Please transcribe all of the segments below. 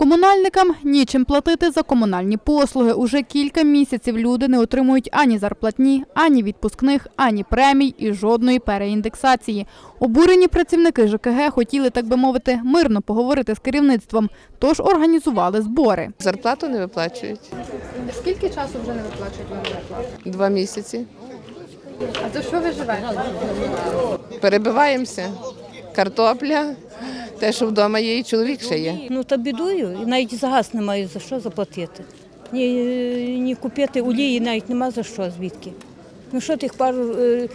Комунальникам нічим платити за комунальні послуги. Уже кілька місяців люди не отримують ані зарплатні, ані відпускних, ані премій і жодної переіндексації. Обурені працівники ЖКГ хотіли, так би мовити, мирно поговорити з керівництвом, тож організували збори. Зарплату не виплачують Скільки часу вже не виплачують вам зарплату? два місяці. А за що ви живете? Перебиваємося. Картопля, те, що вдома є, і чоловік ще є. Ну та бідую, і навіть за газ не маю за що заплатити. Ні, ні купити олії навіть нема за що звідки. Ну що тих пару е,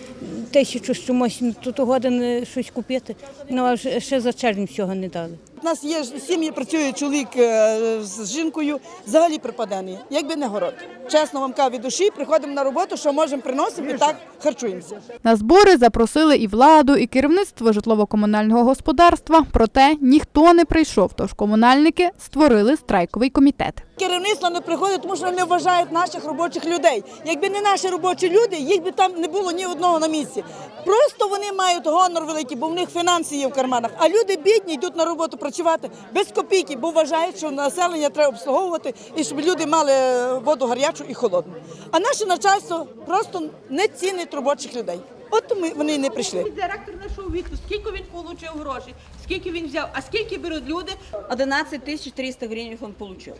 тисячу чомусь, то тут годин е, щось купити, ну а ще за червень всього не дали. У нас є сім'ї, працює чоловік е, з жінкою, взагалі припадений, якби не город. Чесно вам кажу від душі, приходимо на роботу, що можемо приносимо і так харчуємося. На збори запросили і владу, і керівництво житлово-комунального господарства. Проте ніхто не прийшов, тож комунальники створили страйковий комітет. Керівництво не приходить, тому що вони вважають наших робочих людей. Якби не наші робочі люди, їх би там не було ні одного на місці. Просто вони мають гонор великий, бо в них фінанси є в карманах. А люди бідні йдуть на роботу працювати без копійки, бо вважають, що населення треба обслуговувати і щоб люди мали воду гарячу і холодну. А наше начальство просто не цінить робочих людей. От ми вони не прийшли. Директор знайшов відповідь, скільки він отримав грошей, скільки він взяв, а скільки беруть люди. 11 тысяч 300 гривен он получил.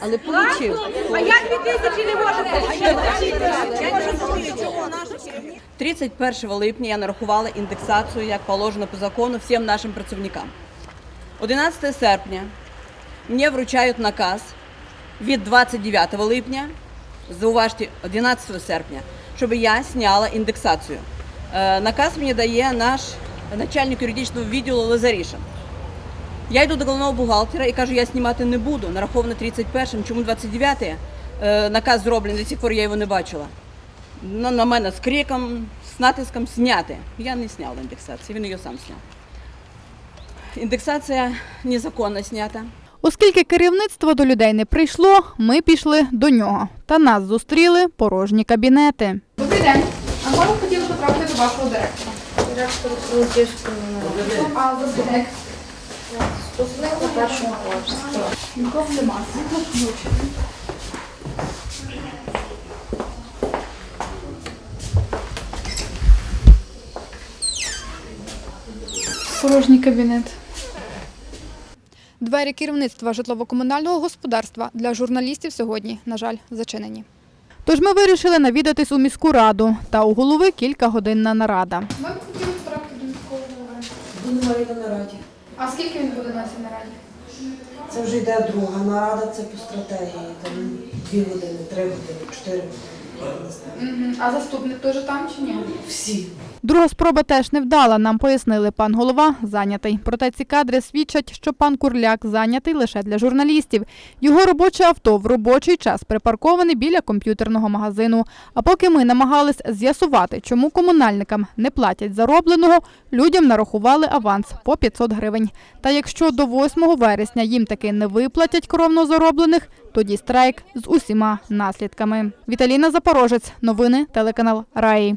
Але получил. А я дві тисячі не можу. 31 липня я нарахувала індексацію, як положено по закону, всім нашим працівникам. 11 серпня мені вручають наказ від 29 липня, зауважте, 11 серпня, щоб я зняла індексацію. Е, Наказ мені дає наш начальник юридичного відділу Лазарішин. Я йду до головного бухгалтера і кажу, я знімати не буду. Нараховано 31-м, чому 29-й? Е, наказ зроблений, до сих пор я його не бачила. На, на мене з криком, з натиском зняти. Я не зняла індексацію, він її сам зняв. Індексація незаконно знята. Оскільки керівництво до людей не прийшло, ми пішли до нього. Та нас зустріли порожні кабінети. Добрий день. А ми хотіли потрапити до вашого директора. Директор Франківського А заступник? Заступник на першому поверсі. Нікого нема. Порожній кабінет. Двері керівництва житлово-комунального господарства для журналістів сьогодні, на жаль, зачинені. Тож ми вирішили навідатись у міську раду та у голови кілька годинна нарада. Ми б хотіли потрапити до міського голови. Будемо на нараді. А скільки він буде на цій нараді? Це вже йде друга нарада, це по стратегії. Там дві години, три години, чотири години. А заступник теж там чи ні? Всі. Друга спроба теж не вдала, нам пояснили, пан голова зайнятий. Проте ці кадри свідчать, що пан Курляк зайнятий лише для журналістів. Його робоче авто в робочий час припарковане біля комп'ютерного магазину. А поки ми намагались з'ясувати, чому комунальникам не платять заробленого, людям нарахували аванс по 500 гривень. Та якщо до 8 вересня їм таки не виплатять кровно зароблених, тоді страйк з усіма наслідками. Віталіна Запорожець. Новини телеканал Раї.